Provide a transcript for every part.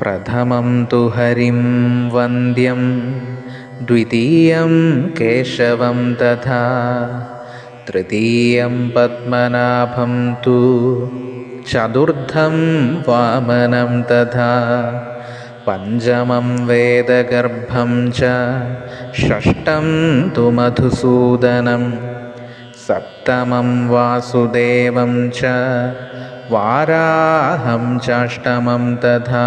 प्रथमं तु हरिं वन्द्यं द्वितीयं केशवं तथा तृतीयं पद्मनाभं तु चतुर्थं वामनं तथा पञ्चमं वेदगर्भं च षष्ठं तु मधुसूदनं सप्तमं वासुदेवं च वाराहं चाष्टमं तथा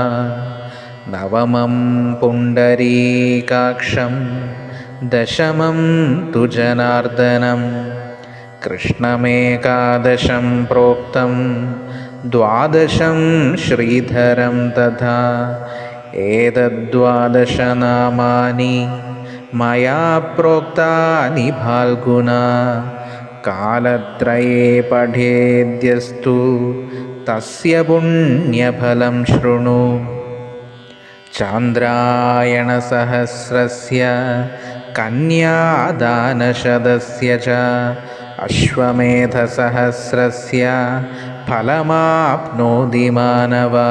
नवमं पुण्डरीकाक्षं दशमं तु जनार्दनं कृष्णमेकादशं प्रोक्तं द्वादशं श्रीधरं तथा एतद्वादशनामानि मया प्रोक्तानि फाल्गुना कालत्रये पठेद्यस्तु तस्य पुण्यफलं शृणु। चान्द्रायणसहस्रस्य कन्यादानशतस्य च अश्वमेधसहस्रस्य फलमाप्नोति मानवा